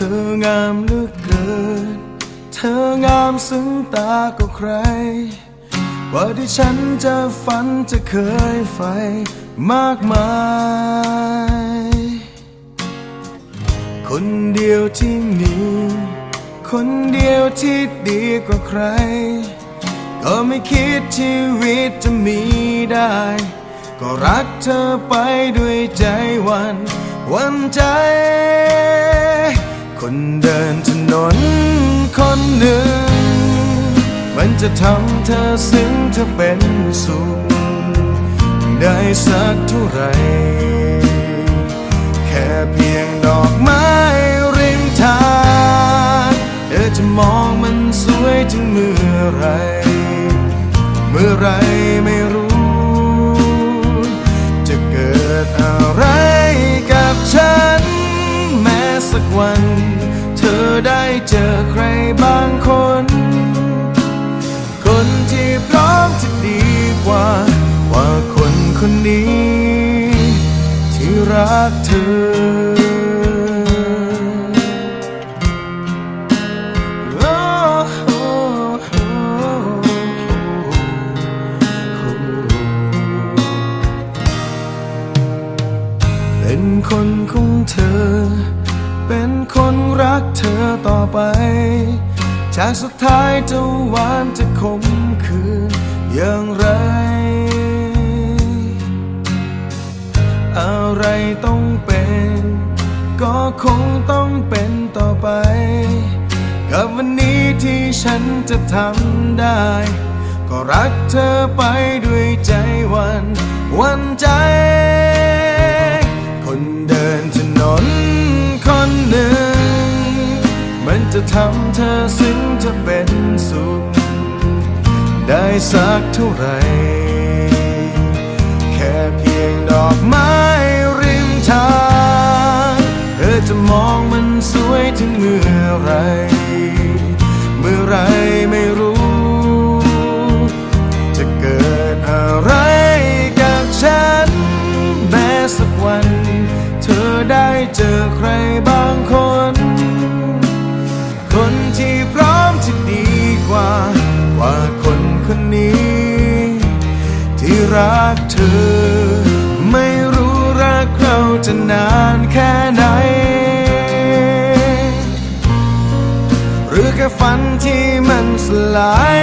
ธองามเหลือเกิน เธองามซึ้งตากว่าใคร กว่าที่ฉันจะฝันจะเคยใฝ่มากมาย คนเดียวที่มีคนเดียวที่ดีกว่าใคร ก็ไม่คิดชีวิตจะมีได้ ก็รักเธอไปด้วยใจวัน วันใจ คนเดินถนนคนหนึ่ง มันจะทำเธอซึ้งเธอเป็นสุข ได้สักเท่าไหรแค่เพียงดอกไม้ริมทางเธอจะมองมันสวยถึงเมื่อไร เมื่อไรไม่รู้ จะเกิดอะไรกับฉัน แม้สักวัน ได้เจอใครบางคน คนที่พร้อมจะดีกว่ากว่าคนคนนี้ ที่รักเธอ ไปจากสุดท้ายจะหวานจะคมคืนอย่างไร อะไรต้องเป็น ก็คงต้องเป็นต่อไป กับวันนี้ที่ฉันจะทำได้ ก็รักเธอไปด้วยใจวัน มันจะทำเธอซึ้งจะเป็นสุข ได้สักเท่าไหรแค่เพียงดอกไม้ริมทาง เธอจะมองมันสวยถึงเมื่อไร เมื่อไรไม่รู้ จะเกิดอะไรกับฉัน แม้สักวัน เธอได้เจอใครบางคน รักเธอ ไม่รู้รักเราจะนานแค่ไหน หรือแค่ฝันที่มันสลาย